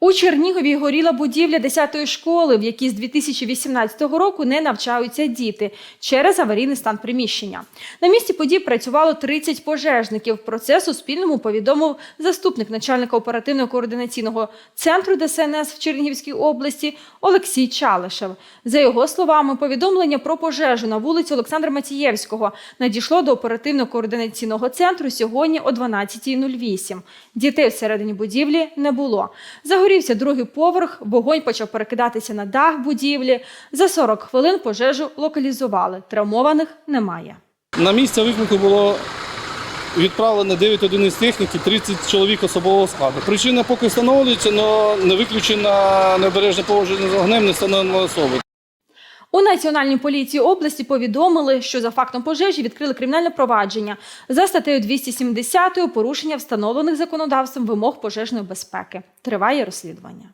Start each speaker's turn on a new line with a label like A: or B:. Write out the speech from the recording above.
A: У Чернігові горіла будівля 10-ї школи, в якій з 2018 року не навчаються діти через аварійний стан приміщення. На місці подій працювало 30 пожежників. Про це Суспільному повідомив заступник начальника оперативно-координаційного центру ДСНС в Чернігівській області Олексій Чалишев. За його словами, повідомлення про пожежу на вулиці Олександра Матієвського надійшло до оперативно-координаційного центру сьогодні о 12.08. Дітей всередині будівлі не було. Загорівся другий поверх, вогонь почав перекидатися на дах будівлі. За 40 хвилин пожежу локалізували. Травмованих немає.
B: На місце виклику було відправлено 9 одиниць техніки, 30 чоловік особового складу. Причина поки встановлюється, але не виключена необережне поводження з вогнем не встановлено особи.
A: У Національній поліції області повідомили, що за фактом пожежі відкрили кримінальне провадження за статтею 270 порушення встановлених законодавством вимог пожежної безпеки. Триває розслідування.